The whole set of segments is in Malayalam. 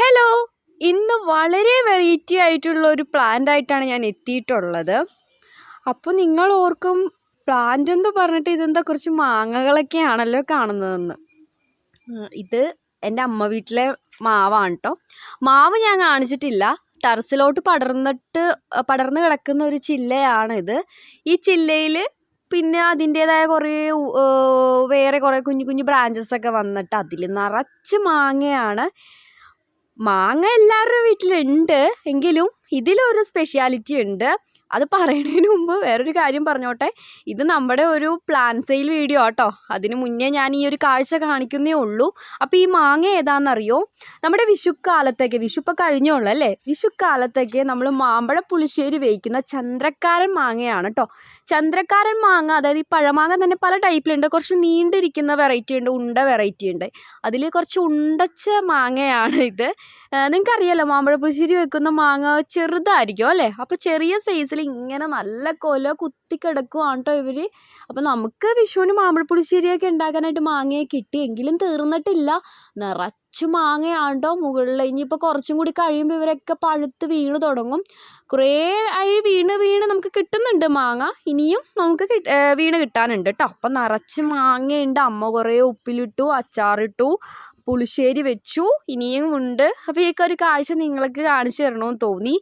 ഹലോ. ഇന്ന് വളരെ വെറൈറ്റി ആയിട്ടുള്ള ഒരു പ്ലാന്റ് ആയിട്ടാണ് ഞാൻ എത്തിയിട്ടുള്ളത്. അപ്പോൾ നിങ്ങൾ ഓർക്കും പ്ലാന്റ് എന്ന് പറഞ്ഞിട്ട് ഇതെന്താ കുറച്ച് മാങ്ങകളൊക്കെയാണല്ലോ കാണുന്നതെന്ന്. ഉം, ഇത് എന്റെ അമ്മ വീട്ടിലെ മാവാണ് കേട്ടോ മാവ് ഞാൻ കാണിച്ചിട്ടില്ല. ടെറസിലോട്ട് പടർന്നിട്ട് പടർന്ന് കിടക്കുന്ന ഒരു ചില്ലയാണിത് ഈ ചില്ലയിൽ പിന്നെ അതിന്റേതായ കുറേ വേറെ കുറേ കുഞ്ഞു കുഞ്ഞു ബ്രാഞ്ചസ് ഒക്കെ വന്നിട്ട് അതിൽ നിറച്ച് മാങ്ങയാണ് മാങ്ങ എല്ലാവരുടെ വീട്ടിലുണ്ട്. എങ്കിലും ഇതിലൊരു സ്പെഷ്യാലിറ്റി ഉണ്ട്. അത് പറയുന്നതിന് മുമ്പ് വേറൊരു കാര്യം പറഞ്ഞോട്ടെ. ഇത് നമ്മുടെ ഒരു പ്ലാൻ സെയിൽ വീഡിയോ ആട്ടോ. അതിന് മുന്നേ ഞാൻ ഈ ഒരു കാഴ്ച കാണിക്കുന്നേ ഉള്ളൂ. അപ്പോൾ ഈ മാങ്ങ ഏതാണെന്നറിയോ നമ്മുടെ വിഷുക്കാലത്തേക്ക് വിഷു ഇപ്പോൾ കഴിഞ്ഞുള്ളൂ അല്ലേ? വിഷുക്കാലത്തേക്ക് നമ്മൾ മാമ്പഴ പുളിശ്ശേരി വേവിക്കുന്ന ചന്ദ്രക്കാരൻ മാങ്ങയാണ് കേട്ടോ ചന്ദ്രക്കാരൻ മാങ്ങ അതായത് ഈ പഴമാങ്ങ തന്നെ പല ടൈപ്പിലുണ്ട് കുറച്ച് നീണ്ടിരിക്കുന്ന വെറൈറ്റി ഉണ്ട് ഉണ്ട വെറൈറ്റി ഉണ്ട്. അതിൽ കുറച്ച് ഉണ്ടച്ച മാങ്ങയാണ് ഇത്. നിങ്ങൾക്ക് അറിയാലോ മാമ്പഴ പുളിശ്ശേരി വെക്കുന്ന മാങ്ങ ചെറുതായിരിക്കും അല്ലേ? അപ്പോൾ ചെറിയ സൈസിൽ ഇങ്ങനെ നല്ല കൊല കുത്തി കിടക്കുവാണ് കേട്ടോ ഇവർ അപ്പോൾ നമുക്ക് വിഷുവിന് മാമ്പഴ പുളിശ്ശേരിയൊക്കെ ഉണ്ടാക്കാനായിട്ട് മാങ്ങയെ കിട്ടി. എങ്കിലും തീർന്നിട്ടില്ല. നിറച്ച് മാങ്ങയാണ് കേട്ടോ മുകളിൽ ഇനിയിപ്പോൾ കുറച്ചും കൂടി കഴിയുമ്പോൾ ഇവരൊക്കെ പഴുത്ത് വീണ് തുടങ്ങും. കുറേ ആയി വീണ് വീണ് നമുക്ക് കിട്ടുന്നുണ്ട് മാങ്ങ. ഇനിയും നമുക്ക് വീണ് കിട്ടാനുണ്ട് കേട്ടോ അപ്പം നിറച്ച് മാങ്ങയുണ്ട്. അമ്മ കുറേ ഉപ്പിലിട്ടു അച്ചാറിട്ടു പുളിശ്ശേരി വെച്ചു. ഇനിയും ഉണ്ട്. അപ്പോൾ ഈ ഒരു കാഴ്ച നിങ്ങൾക്ക് കാണിച്ചു തരണമെന്ന് തോന്നി.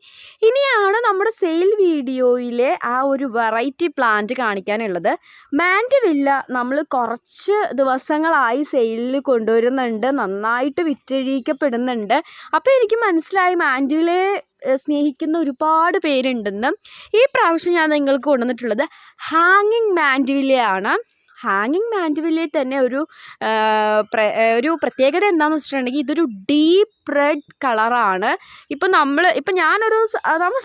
ഇനിയാണ് നമ്മുടെ സെയിൽ വീഡിയോയിലെ ആ ഒരു വെറൈറ്റി പ്ലാന്റ് കാണിക്കാനുള്ളത്. മാൻഡവില്ല നമ്മൾ കുറച്ച് ദിവസങ്ങളായി സെയിലിൽ കൊണ്ടുവരുന്നുണ്ട്. നന്നായിട്ട് വിറ്റഴിക്കപ്പെടുന്നുണ്ട്. അപ്പോൾ എനിക്ക് മനസ്സിലായി മാൻഡവിലെ സ്നേഹിക്കുന്ന ഒരുപാട് പേരുണ്ടെന്ന് ഈ പ്രാവശ്യം ഞാൻ നിങ്ങൾക്ക് കൊണ്ടുവന്നിട്ടുള്ളത് ഹാങ്ങിങ് മാൻഡിവില്ലയാണ്. ഹാങ്ങിങ് മാൻഡിവില്ലയിൽ തന്നെ ഒരു ഒരു പ്രത്യേകത എന്താണെന്ന് വെച്ചിട്ടുണ്ടെങ്കിൽ ഇതൊരു ഡീപ്പ് റെഡ് കളറാണ്. ഇപ്പം നമ്മൾ ഇപ്പം ഞാനൊരു നമ്മൾ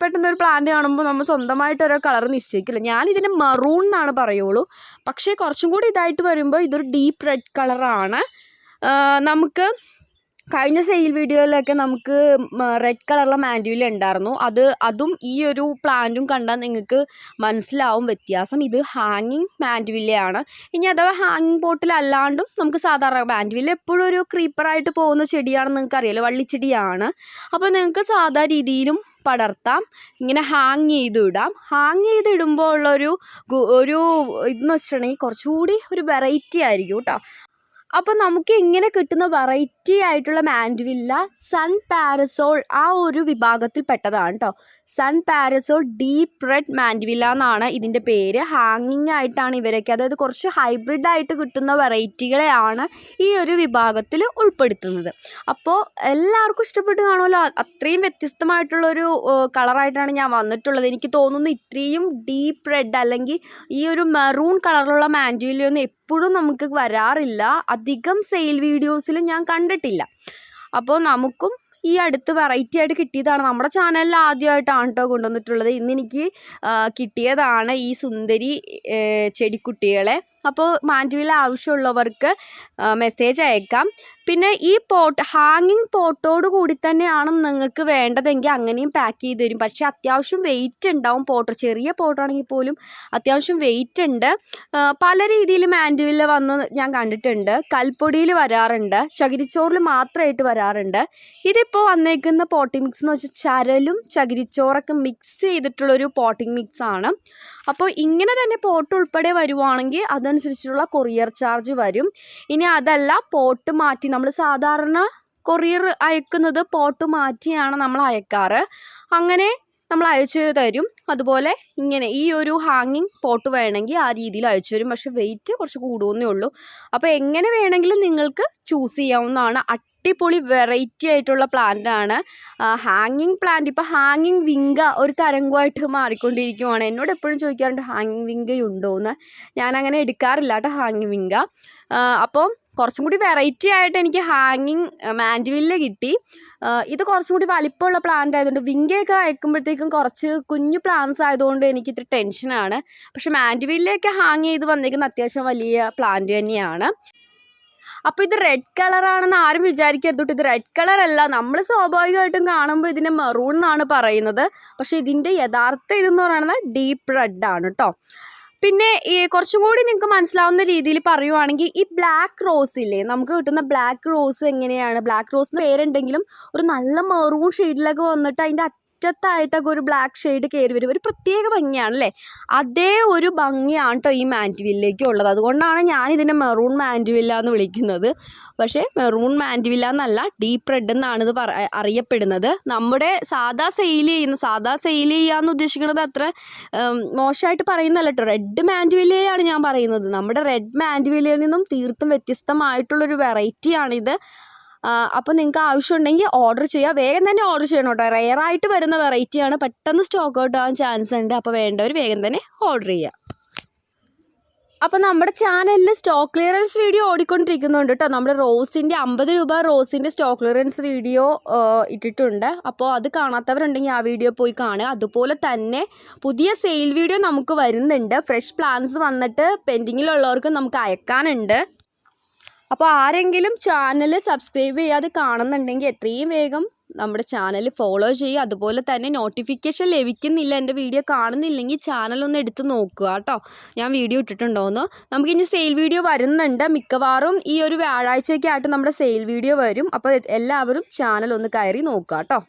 പെട്ടെന്ന് ഒരു പ്ലാന്റ് കാണുമ്പോൾ നമ്മൾ സ്വന്തമായിട്ട് ഓരോ കളർ നിശ്ചയിക്കില്ല. ഞാനിതിന് മറൂൺ എന്നാണ് പറയുള്ളൂ. പക്ഷേ കുറച്ചും കൂടി ഇതായിട്ട് വരുമ്പോൾ ഇതൊരു ഡീപ്പ് റെഡ് കളറാണ്. നമുക്ക് കഴിഞ്ഞ സെയിൽ വീഡിയോയിലൊക്കെ നമുക്ക് റെഡ് കളറിലെ മാൻഡ്യൂല ഉണ്ടായിരുന്നു. അത് അതും ഈ ഒരു പ്ലാന്റും കണ്ടാൽ നിങ്ങൾക്ക് മനസ്സിലാവും വ്യത്യാസം. ഇത് ഹാങ്ങിങ് മാൻഡ്വില്ലയാണ് ഇനി അഥവാ ഹാങ്ങിങ് പോട്ടിലല്ലാണ്ടും നമുക്ക് സാധാരണ മാൻഡ്വില്ല എപ്പോഴും ഒരു ക്രീപ്പറായിട്ട് പോകുന്ന ചെടിയാണെന്ന് നിങ്ങൾക്ക് അറിയാലോ വള്ളിച്ചെടിയാണ്. അപ്പോൾ നിങ്ങൾക്ക് സാധാ രീതിയിലും പടർത്താം. ഇങ്ങനെ ഹാങ് ചെയ്ത് ഇടാം ഹാങ് ചെയ്ത് ഇടുമ്പോൾ ഉള്ളൊരു ഒരു ഇതെന്ന് വെച്ചിട്ടുണ്ടെങ്കിൽ കുറച്ചുകൂടി ഒരു വെറൈറ്റി ആയിരിക്കും കേട്ടോ. അപ്പോൾ നമുക്ക് ഇങ്ങനെ കിട്ടുന്ന വെറൈറ്റി ആയിട്ടുള്ള മാൻഡ്വില്ല സൺ പാരസോൾ ആ ഒരു വിഭാഗത്തിൽ പെട്ടതാണ് കേട്ടോ sun parasol deep red mandevilla എന്നാണ് ഇതിന്റെ പേര്. ഹാങ്ങിങ് ആയിട്ടാണ് ഇവരൊക്കെ അതായത് കുറച്ച് ഹൈബ്രിഡ് ആയിട്ട് കിട്ടുന്ന വെറൈറ്റികളെയാണ് ഈ ഒരു വിഭാഗത്തിൽ ഉൾപ്പെടുത്തുന്നത്. അപ്പോൾ എല്ലാവർക്കും ഇഷ്ടപ്പെട്ട് കാണുമല്ലോ? അത്രയും വ്യത്യസ്തമായിട്ടുള്ളൊരു കളറായിട്ടാണ് ഞാൻ വന്നിട്ടുള്ളത്. എനിക്ക് തോന്നുന്നു ഇത്രയും ഡീപ്പ് റെഡ് അല്ലെങ്കിൽ ഈ ഒരു മെറൂൺ കളറിലുള്ള മാൻഡ്വില്ലയൊന്നും എപ്പോഴും നമുക്ക് വരാറില്ല. അധികം സെയിൽ വീഡിയോസിൽ ഞാൻ കണ്ടിട്ടില്ല. അപ്പോൾ നമുക്കും ഈ അടുത്ത് വെറൈറ്റി ആയിട്ട് കിട്ടിയതാണ്. നമ്മുടെ ചാനലിൽ ആദ്യമായിട്ടാണ് കേട്ടോ കൊണ്ടുവന്നിട്ടുള്ളത്. ഇന്ന് എനിക്ക് കിട്ടിയതാണ് ഈ സുന്ദരി ചെടിക്കുട്ടികളെ. അപ്പോൾ മാൻഡുവിൽ ആവശ്യമുള്ളവർക്ക് മെസ്സേജ് അയക്കാം. പിന്നെ ഈ പോട്ട് ഹാങ്ങിങ് പോട്ടോട് കൂടി തന്നെയാണ് നിങ്ങൾക്ക് വേണ്ടതെങ്കിൽ അങ്ങനെയും പാക്ക് ചെയ്ത് തരും. പക്ഷേ അത്യാവശ്യം വെയിറ്റ് ഉണ്ടാവും പോട്ട്. ചെറിയ പോട്ടാണെങ്കിൽ പോലും അത്യാവശ്യം വെയിറ്റ് ഉണ്ട്. പല രീതിയിൽ മാൻഡുവിൽ വന്ന് ഞാൻ കണ്ടിട്ടുണ്ട്. കൽപ്പൊടിയിൽ വരാറുണ്ട്. ചകിരിച്ചോറിൽ മാത്രമായിട്ട് വരാറുണ്ട്. ഇതിപ്പോൾ വന്നേക്കുന്ന പോട്ടിംഗ് മിക്സ് എന്ന് വെച്ചാൽ ചരലും ചകിരിച്ചോറൊക്കെ മിക്സ് ചെയ്തിട്ടുള്ളൊരു പോട്ടിംഗ് മിക്സ് ആണ്. അപ്പോൾ ഇങ്ങനെ തന്നെ പോട്ട് ഉൾപ്പെടെ വരുവാണെങ്കിൽ അതനുസരിച്ചുള്ള കൊറിയർ ചാർജ് വരും. ഇനി അതല്ല പോട്ട് മാറ്റി നമ്മൾ സാധാരണ കൊറിയർ അയക്കുന്നത് പോട്ട് മാറ്റിയാണ് നമ്മൾ അയക്കാറ്. അങ്ങനെ നമ്മൾ അയച്ചു തരും. അതുപോലെ ഇങ്ങനെ ഈ ഒരു ഹാങ്ങിങ് പോട്ട് വേണമെങ്കിൽ ആ രീതിയിൽ അയച്ചു തരും. പക്ഷെ വെയിറ്റ് കുറച്ച് കൂടുമെന്നേ ഉള്ളൂ. അപ്പോൾ എങ്ങനെ വേണമെങ്കിലും നിങ്ങൾക്ക് ചൂസ് ചെയ്യാവുന്നതാണ്. അടിപൊളി വെറൈറ്റി ആയിട്ടുള്ള പ്ലാന്റ് ആണ്. ഹാങ്ങിങ് പ്ലാന്റ് ഇപ്പോൾ ഹാങ്ങിങ് വിങ്ക ഒരു തരംഗമായിട്ട് മാറിക്കൊണ്ടിരിക്കുവാണ്. എന്നോട് എപ്പോഴും ചോദിക്കാറുണ്ട് ഹാങ്ങിങ് വിങ്കയുണ്ടോ എന്ന് ഞാനങ്ങനെ എടുക്കാറില്ല കേട്ടോ ഹാങ്ങിങ് വിങ്ക അപ്പോൾ കുറച്ചും കൂടി വെറൈറ്റി ആയിട്ട് എനിക്ക് ഹാങ്ങിങ് മാൻഡുവില്ല കിട്ടി. ഇത് കുറച്ചും കൂടി വലിപ്പമുള്ള പ്ലാന്റ് ആയതുകൊണ്ട് വിങ്കയൊക്കെ അയക്കുമ്പോഴത്തേക്കും കുറച്ച് കുഞ്ഞു പ്ലാന്റ്സ് ആയതുകൊണ്ട് എനിക്ക് ഇത്തിരി ടെൻഷനാണ് പക്ഷെ മാൻഡുവില്ലയൊക്കെ ഹാങ് ചെയ്ത് വന്നേക്കുന്ന അത്യാവശ്യം വലിയ പ്ലാന്റ് തന്നെയാണ്. അപ്പോൾ ഇത് റെഡ് കളറാണെന്ന് ആരും വിചാരിക്കരുത് ഇത് റെഡ് കളർ അല്ല. നമ്മൾ സ്വാഭാവികമായിട്ടും കാണുമ്പോൾ ഇതിനെ മെറൂൺ എന്നാണ് പറയുന്നത്. പക്ഷേ ഇതിന്റെ യഥാർത്ഥ ഇതെന്ന് പറയുന്നത് ഡീപ്പ് റെഡ് ആണ് കേട്ടോ. പിന്നെ കുറച്ചും കൂടി നിങ്ങൾക്ക് മനസ്സിലാവുന്ന രീതിയിൽ പറയുവാണെങ്കിൽ ഈ ബ്ലാക്ക് റോസ് ഇല്ലേ? നമുക്ക് കിട്ടുന്ന ബ്ലാക്ക് റോസ് എങ്ങനെയാണ്? ബ്ലാക്ക് റോസ് പേരുണ്ടെങ്കിലും ഒരു നല്ല മെറൂൺ ഷെയ്ഡിലൊക്കെ വന്നിട്ട് അതിന്റെ അറ്റത്തായിട്ടൊക്കെ ഒരു ബ്ലാക്ക് ഷെയ്ഡ് കയറി വരും ഒരു പ്രത്യേക ഭംഗിയാണ് അല്ലേ അതേ ഒരു ഭംഗിയാണ് കേട്ടോ ഈ മാന്റുവില്ലേക്ക് ഉള്ളത് അതുകൊണ്ടാണ് ഞാൻ ഇതിനെ മെറൂൺ മാന്റിവില്ല എന്ന് വിളിക്കുന്നത്. പക്ഷേ മെറൂൺ മാന്റിവില്ല എന്നല്ല ഡീപ്പ് റെഡ് എന്നാണ് ഇത് അറിയപ്പെടുന്നത്. നമ്മുടെ സാധാ സെയിൽ ചെയ്യുന്ന സാധാ സെയിൽ ചെയ്യാന്ന് ഉദ്ദേശിക്കുന്നത് അത്ര മോശമായിട്ട് പറയുന്നതല്ല കേട്ടോ റെഡ് മാന്റിവില്ലയാണ് ഞാൻ പറയുന്നത്. നമ്മുടെ റെഡ് മാന്റിവില്ലയിൽ നിന്നും തീർത്തും വ്യത്യസ്തമായിട്ടുള്ളൊരു വെറൈറ്റിയാണിത് അപ്പോൾ നിങ്ങൾക്ക് ആവശ്യമുണ്ടെങ്കിൽ ഓർഡർ ചെയ്യുക വേഗം തന്നെ ഓർഡർ ചെയ്യണം കേട്ടോ. റെയറായിട്ട് വരുന്ന വെറൈറ്റിയാണ് പെട്ടെന്ന് സ്റ്റോക്ക് ഔട്ട് ആവാൻ ചാൻസ് ഉണ്ട്. അപ്പോൾ വേണ്ടവർ വേഗം തന്നെ ഓർഡർ ചെയ്യുക അപ്പോൾ നമ്മുടെ ചാനലിൽ സ്റ്റോക്ക് ക്ലിയറൻസ് വീഡിയോ ഓടിക്കൊണ്ടിരിക്കുന്നുണ്ട് കേട്ടോ. നമ്മുടെ റോസിന്റെ അമ്പത് രൂപ റോസിന്റെ സ്റ്റോക്ക് ക്ലിയറൻസ് വീഡിയോ ഇട്ടിട്ടുണ്ട്. അപ്പോൾ അത് കാണാത്തവരുണ്ടെങ്കിൽ ആ വീഡിയോ പോയി കാണുക. അതുപോലെ തന്നെ പുതിയ സെയിൽ വീഡിയോ നമുക്ക് വരുന്നുണ്ട്. ഫ്രഷ് പ്ലാൻസ് വന്നിട്ട് പെൻഡിങ്ങിലുള്ളവർക്ക് നമുക്ക് അയക്കാനുണ്ട്. അപ്പോൾ ആരെങ്കിലും ചാനൽ സബ്സ്ക്രൈബ് ചെയ്യാതെ കാണുന്നുണ്ടെങ്കിൽ എത്രയും വേഗം നമ്മുടെ ചാനൽ ഫോളോ ചെയ്യുക. അതുപോലെ തന്നെ നോട്ടിഫിക്കേഷൻ ലഭിക്കുന്നില്ല എന്റെ വീഡിയോ കാണുന്നില്ലെങ്കിൽ ചാനൽ ഒന്ന് എടുത്ത് നോക്കുക കേട്ടോ. ഞാൻ വീഡിയോ ഇട്ടിട്ടുണ്ടോയെന്ന് നമുക്കിനി സെയിൽ വീഡിയോ വരുന്നുണ്ട്. മിക്കവാറും ഈ ഒരു വ്യാഴാഴ്ചയൊക്കെ ആയിട്ട് നമ്മുടെ സെയിൽ വീഡിയോ വരും. അപ്പോൾ എല്ലാവരും ചാനൽ ഒന്ന് കയറി നോക്കുക കേട്ടോ.